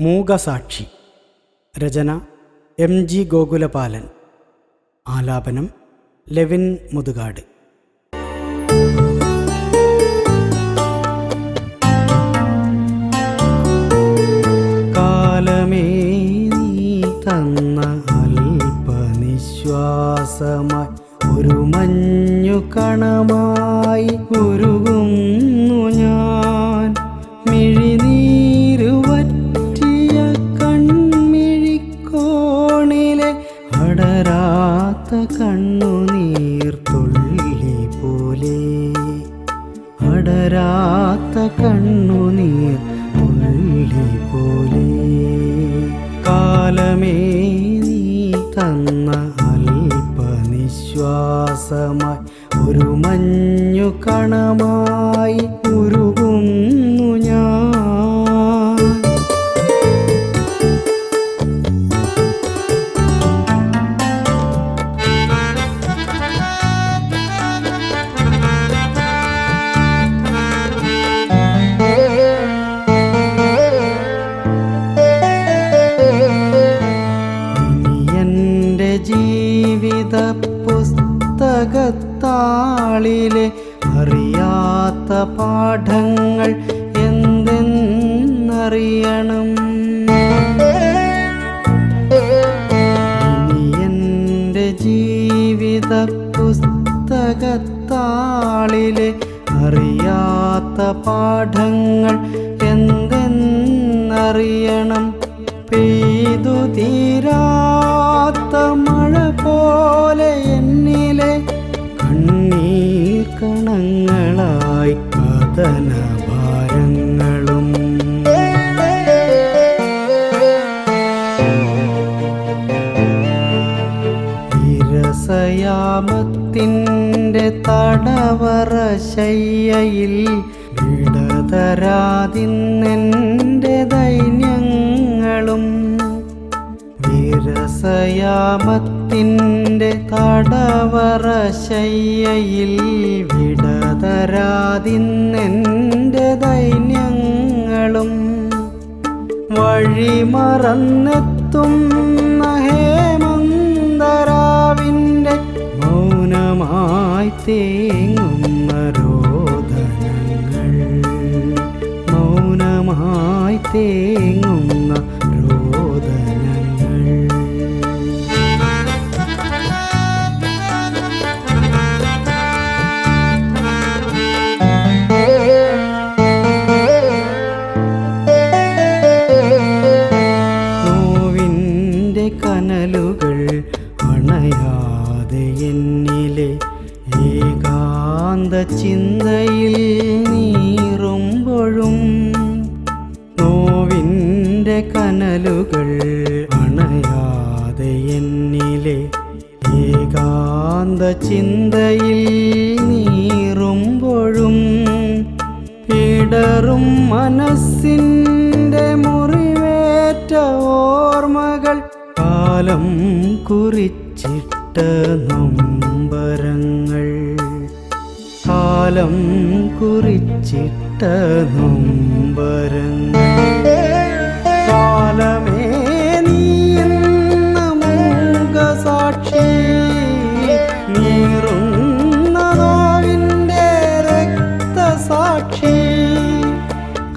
മൂകസാക്ഷി. രചന M G ഗോകുലപാലൻ. ആലാപനം Levin Muthukad. കാലമേ നീ തന്ന അല്പനിശ്വാസമായി ഒരു മഞ്ഞു കണമായി അടരാത്ത കണ്ണുനീർ തുള്ളി പോലെ. അടരാത്ത കണ്ണുനീർ തുള്ളി പോലെ. കാലമേ നീ തന്ന അല്പനിശ്വാസമായി ഒരു മഞ്ഞു കണമായി ജീവിത പുസ്തകത്താളിലെ അറിയാത്ത പാഠങ്ങൾ എന്തെന്നറിയണം? എന്റെ ജീവിത പുസ്തകത്താളിലെ അറിയാത്ത പാഠങ്ങൾ എന്തെന്നറിയണം? പെയ്തു മഴ പോലെ എന്നിലെ കണ്ണീർ കണങ്ങളായി കഥന ഭാരങ്ങളും വിരസയാമത്തിന്റെ തടവറ ശയ്യയിൽ വിടതരാതിന്നെന്റെ ദൈന്യങ്ങളും വിരസയാമത്തിന്റെ തടവറ ശയ്യയിൽ വിടതരാതിന്നെന്റെ ദൈന്യങ്ങളും വഴി മറന്നെത്തും ഹേമന്തരാവിന്റെ മൗനമായി തേങ്ങുന്ന രോദനങ്ങൾ മൗനമായി തേങ്ങുന്ന കനലുകൾ അണയാതെ എന്നിലെ ഏകാന്ത ചിന്തയിൽ നീറുമ്പോഴും നോവിന്റെ കനലുകൾ അണയാതെ എന്നിലെ ഏകാന്ത ചിന്തയിൽ നീറുമ്പോഴും ഇടറും മനസ്സിന്റെ മുറിവേറ്റ ഓർമ്മകൾ കാലം കുറിച്ചിട്ട നൊമ്പരങ്ങൾ. കാലം കുറിച്ചിട്ട നൊമ്പരങ്ങൾ. കാലമേ നീ സാക്ഷി മൂകസാക്ഷി നീറുന്ന രക്തസാക്ഷി.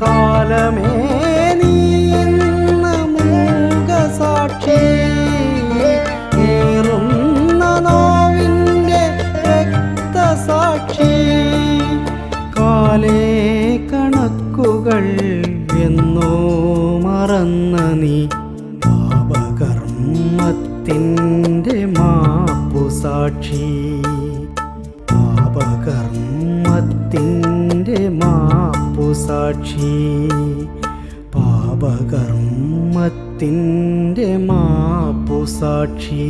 കാലമേ എന്നോ മറന്ന നീ പാപകർമ്മത്തിന്റെ മാപ്പുസാക്ഷി പാപകർമ്മത്തിന്റെ മാപ്പുസാക്ഷി പാപകർമ്മത്തിന്റെ മാപ്പുസാക്ഷി